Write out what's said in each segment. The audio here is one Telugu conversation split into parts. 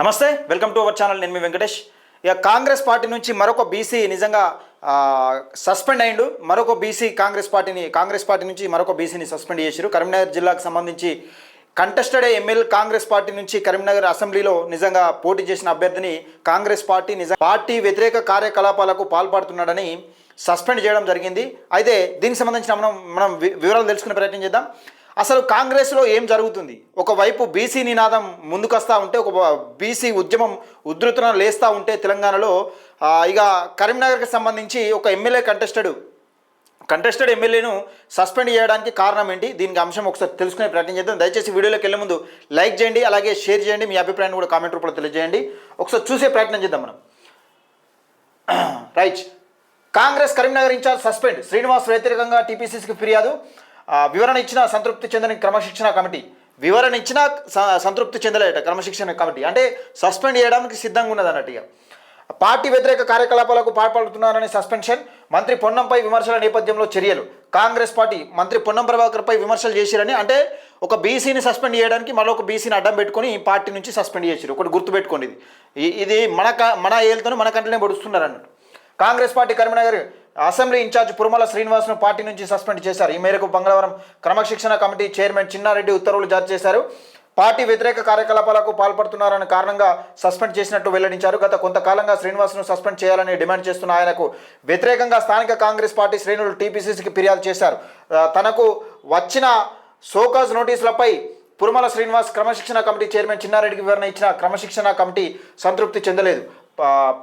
నమస్తే వెల్కమ్ టు అవర్ ఛానల్ నేను మీ వెంకటేష్. ఇక కాంగ్రెస్ పార్టీ నుంచి మరొక బీసీ నిజంగా సస్పెండ్ అయిండు. మరొక బీసీ కాంగ్రెస్ పార్టీని కాంగ్రెస్ పార్టీ నుంచి మరొక బీసీని సస్పెండ్ చేశారు కరీంనగర్ జిల్లాకు సంబంధించి కంటెస్టెడ్ ఎమ్మెల్యే కాంగ్రెస్ పార్టీ నుంచి కరీంనగర్ అసెంబ్లీలో నిజంగా పోటీ చేసిన అభ్యర్థిని కాంగ్రెస్ పార్టీ నిజ పార్టీ వ్యతిరేక కార్యకలాపాలకు పాల్పడుతున్నాడని సస్పెండ్ చేయడం జరిగింది. అయితే దీనికి సంబంధించిన మనం మనం వి- వివరాలు తెలుసుకునే ప్రయత్నం చేద్దాం. అసలు కాంగ్రెస్లో ఏం జరుగుతుంది? ఒకవైపు బీసీ నినాదం ముందుకొస్తా ఉంటే ఒక బీసీ ఉద్యమం ఉధృతన లేస్తూ ఉంటే తెలంగాణలో ఇక కరీంనగర్కి సంబంధించి ఒక ఎమ్మెల్యే కంటెస్టెడ్. కంటెస్టెడ్ ఎమ్మెల్యేను సస్పెండ్ చేయడానికి కారణం ఏంటి? దీనికి అంశం ఒకసారి తెలుసుకునే ప్రయత్నం చేద్దాం. దయచేసి వీడియోలోకి వెళ్ళే ముందు లైక్ చేయండి అలాగే షేర్ చేయండి మీ అభిప్రాయాన్ని కూడా కామెంట్ రూపంలో తెలియజేయండి. ఒకసారి చూసే ప్రయత్నం చేద్దాం మనం. Right. Congress Karimnagar in-charge suspend. Srinivas వ్యతిరేకంగా టీపీసీసీకి ఫిర్యాదు. వివరణ ఇచ్చిన సంతృప్తి చెందని క్రమశిక్షణ కమిటీ. వివరణ ఇచ్చిన స- సంతృప్తి చెందలేట క్రమశిక్షణ కమిటీ. అంటే సస్పెండ్ చేయడానికి సిద్ధంగా ఉన్నది అన్నట్టు ఇక పార్టీ వ్యతిరేక కార్యకలాపాలకు పాల్పడుతున్నారని సస్పెన్షన్ మంత్రి పొన్నంపై విమర్శల నేపథ్యంలో చర్యలు. కాంగ్రెస్ పార్టీ మంత్రి పొన్నం ప్రభాకర్పై విమర్శలు చేసిరని అంటే ఒక బీసీని సస్పెండ్ చేయడానికి మరొక బీసీని అడ్డం పెట్టుకొని ఈ పార్టీ నుంచి సస్పెండ్ చేసిరు. ఒకటి గుర్తుపెట్టుకోండి ఇది. ఇది మన క- మన ఏళ్ళతో మన కంటనే పొడుస్తున్నారు అన్నట్టు Congress party Karimnagar assembly incharge Purumalla శ్రీనివాస్ను party నుంచి సస్పెండ్ చేశారు. ఈ మేరకు మంగళవారం క్రమశిక్షణ కమిటీ చైర్మన్ చిన్నారెడ్డి ఉత్తర్వులు జారీ చేశారు. పార్టీ వ్యతిరేక కార్యకలాపాలకు పాల్పడుతున్నారన్న కారణంగా సస్పెండ్ చేసినట్టు వెల్లడించారు. గత కొంతకాలంగా శ్రీనివాస్ను సస్పెండ్ చేయాలని డిమాండ్ చేస్తున్న ఆయనకు వ్యతిరేకంగా స్థానిక కాంగ్రెస్ పార్టీ శ్రేణులు టీపీసీసీకి ఫిర్యాదు చేశారు. తనకు వచ్చిన సోకాజ్ నోటీసులపై పురుమల శ్రీనివాస్ క్రమశిక్షణ కమిటీ చైర్మన్ చిన్నారెడ్డికి వివరణ ఇచ్చిన క్రమశిక్షణ కమిటీ సంతృప్తి చెందలేదు.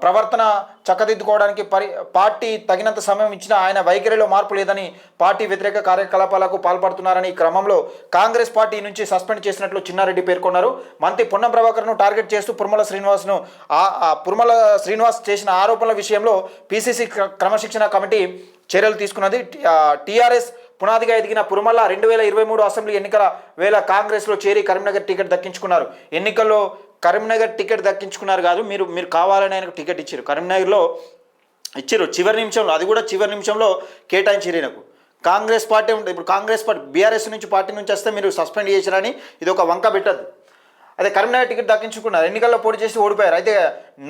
ప్రవర్తన చక్కదిద్దుకోవడానికి పరి పార్టీ తగినంత సమయం ఇచ్చిన ఆయన వైఖరిలో మార్పు లేదని పార్టీ వ్యతిరేక కార్యకలాపాలకు పాల్పడుతున్నారని ఈ క్రమంలో కాంగ్రెస్ పార్టీ నుంచి సస్పెండ్ చేసినట్లు చిన్నారెడ్డి పేర్కొన్నారు. మంత్రి పొన్నం ప్రభాకర్ను టార్గెట్ చేస్తూ పురుమల శ్రీనివాస్ను ఆ- పురుమల శ్రీనివాస్ చేసిన ఆరోపణల విషయంలో పీసీసీ క్రమశిక్షణ కమిటీ చర్యలు తీసుకున్నది. టీఆర్ఎస్ పునాదిగా ఎదిగిన పురుమల్ల రెండు వేల ఇరవై మూడు అసెంబ్లీ ఎన్నికల వేళ కాంగ్రెస్లో చేరి కరీంనగర్ టికెట్ దక్కించుకున్నారు. ఎన్నికల్లో కరీంనగర్ టికెట్ దక్కించుకున్నారు కాదు మీరు మీరు కావాలని ఆయనకు టికెట్ ఇచ్చారు. కరీంనగర్లో ఇచ్చారు చివరి నిమిషంలో అది కూడా చివరి నిమిషంలో కేటాయించారు ఈయనకు. కాంగ్రెస్ పార్టీ ఉంటుంది ఇప్పుడు కాంగ్రెస్ పార్టీ బీఆర్ఎస్ నుంచి పార్టీ నుంచి వస్తే మీరు సస్పెండ్ చేశారని ఇది ఒక వంక పెట్టద్దు. అదే కరీంనగర్ టికెట్ దక్కించుకున్నారు. ఎన్నికల్లో పోటీ చేసి ఓడిపోయారు. అయితే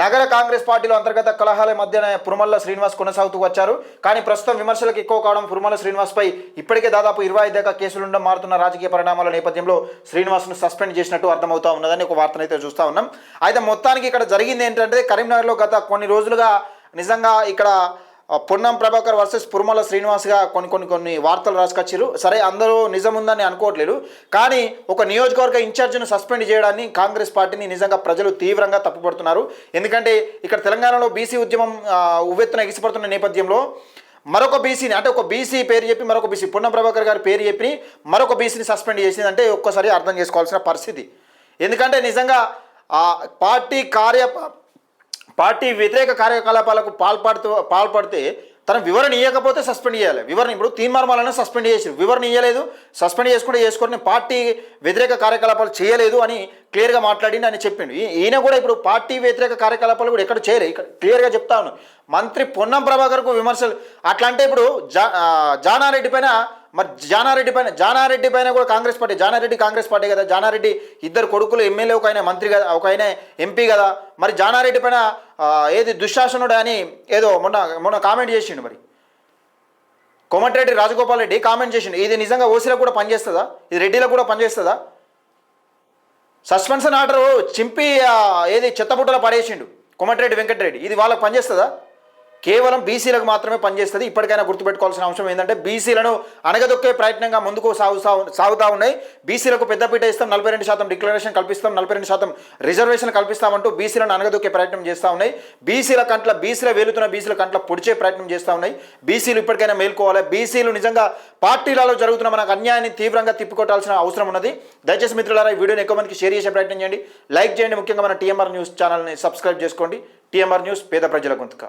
నగర కాంగ్రెస్ పార్టీలో అంతర్గత కలహాల మధ్యన పురుమల్ల శ్రీనివాస్ కొనసాగుతూ వచ్చారు. కానీ ప్రస్తుతం విమర్శలకు ఎక్కువ కావడం పురుమల్ల శ్రీనివాస్పై ఇప్పటికే దాదాపు ఇరవై ఐదు దాకా కేసులుండడం మారుతున్న రాజకీయ పరిణామాల నేపథ్యంలో శ్రీనివాస్ను సస్పెండ్ చేసినట్టు అర్థమవుతా ఉన్నదని ఒక వార్తనైతే చూస్తూ ఉన్నాం. అయితే మొత్తానికి ఇక్కడ జరిగింది ఏంటంటే కరీంనగర్లో గత కొన్ని రోజులుగా నిజంగా ఇక్కడ పొన్నం ప్రభాకర్ వర్సెస్ పురుమల శ్రీనివాస్గా కొన్ని కొన్ని కొన్ని వార్తలు రాసుకొచ్చారు సరే అందరూ నిజం ఉందని అనుకోవట్లేదు. కానీ ఒక నియోజకవర్గ ఇన్ఛార్జిను సస్పెండ్ చేయడాన్ని కాంగ్రెస్ పార్టీని నిజంగా ప్రజలు తీవ్రంగా తప్పుపడుతున్నారు. ఎందుకంటే ఇక్కడ తెలంగాణలో బీసీ ఉద్యమం ఉవ్వెత్తున ఎగిసిపడుతున్న నేపథ్యంలో మరొక బీసీని అంటే ఒక బీసీ పేరు చెప్పి మరొక బీసీ పొన్నం ప్రభాకర్ గారి పేరు చెప్పి మరొక బీసీని సస్పెండ్ చేసింది అంటే ఒక్కసారి అర్థం చేసుకోవాల్సిన పరిస్థితి. ఎందుకంటే నిజంగా పార్టీ కార్య పార్టీ వ్యతిరేక కార్యకలాపాలకు పాల్పడుతూ పాల్పడితే తన వివరణ ఇవ్వకపోతే సస్పెండ్ చేయాలి వివరణ ఇప్పుడు తీర్మానాలను సస్పెండ్ చేసి వివరణ ఇవ్వలేదు సస్పెండ్ చేసుకుంటే చేసుకొని పార్టీ వ్యతిరేక కార్యకలాపాలు చేయలేదు అని క్లియర్గా మాట్లాడింది అని చెప్పిండు. ఈయన కూడా ఇప్పుడు పార్టీ వ్యతిరేక కార్యకలాపాలు కూడా ఎక్కడ చేయలేదు ఇక్కడ క్లియర్గా చెప్తా ఉన్నాను మంత్రి పొన్నం ప్రభాకర్కు విమర్శలు అట్లా అంటే ఇప్పుడు జా జానారెడ్డి పైన మరి జానారెడ్డి పైన జానారెడ్డి పైన కూడా కాంగ్రెస్ పార్టీ జానారెడ్డి కాంగ్రెస్ పార్టీ కదా జానారెడ్డి ఇద్దరు కొడుకులు ఎమ్మెల్యే ఒక ఆయన మంత్రి కదా ఒక ఆయన ఎంపీ కదా మరి జానారెడ్డి పైన ఏది దుశ్శాసనుడు అని ఏదో మొన్న మొన్న కామెంట్ చేసిండు మరి. కోమటిరెడ్డి రాజగోపాల్ రెడ్డి కామెంట్ చేసిండు. ఇది నిజంగా ఓసీలకు కూడా పనిచేస్తుందా? ఇది రెడ్డిలకు కూడా పనిచేస్తుందా? సస్పెన్షన్ ఆర్డర్ చింపి ఏది చెత్తబుట్టలో పడేసిండు కోమటిరెడ్డి వెంకటరెడ్డి. ఇది వాళ్ళకి పనిచేస్తుందా? కేవలం బీసీలకు మాత్రమే పనిచేస్తుంది. ఇప్పటికైనా గుర్తుపెట్టుకోవాల్సిన అంశం ఏంటంటే బీసీలను అణగదొక్కే ప్రయత్నంగా ముందుకు సాగు సాగుతా ఉన్నాయి. బీసీలకు పెద్దపీట ఇస్తాం నలభై రెండు శాతం డిక్లరేషన్ కల్పిస్తాం నలభై రెండు శాతం రిజర్వేషన్ కల్పిస్తామంటూ బీసీలను అణగదొక్కే ప్రయత్నం చేస్తూ ఉన్నాయి. బీసీల కంట్ల బీసీల వేలుతున్న బీసీల కంట్ల పొడిచే ప్రయత్నం చేస్తూ ఉన్నాయి. బీసీలు ఇప్పటికైనా మేల్కోవాలి. బీసీలు నిజంగా పార్టీలలో జరుగుతున్న మనకు అన్యాయాన్ని తీవ్రంగా తిప్పికొట్టాల్సిన అవసరం ఉన్నది. దయచేసి మిత్రులారా ఈ వీడియోని ఎక్కువ మందికి షేర్ చేసే ప్రయత్నం చేయండి. లైక్ చేయండి. ముఖ్యంగా మన టీఎంఆర్ న్యూస్ ఛానల్ని సబ్స్క్రైబ్ చేసుకోండి. టీఎంఆర్ న్యూస్ పేద ప్రజల గొంతుక.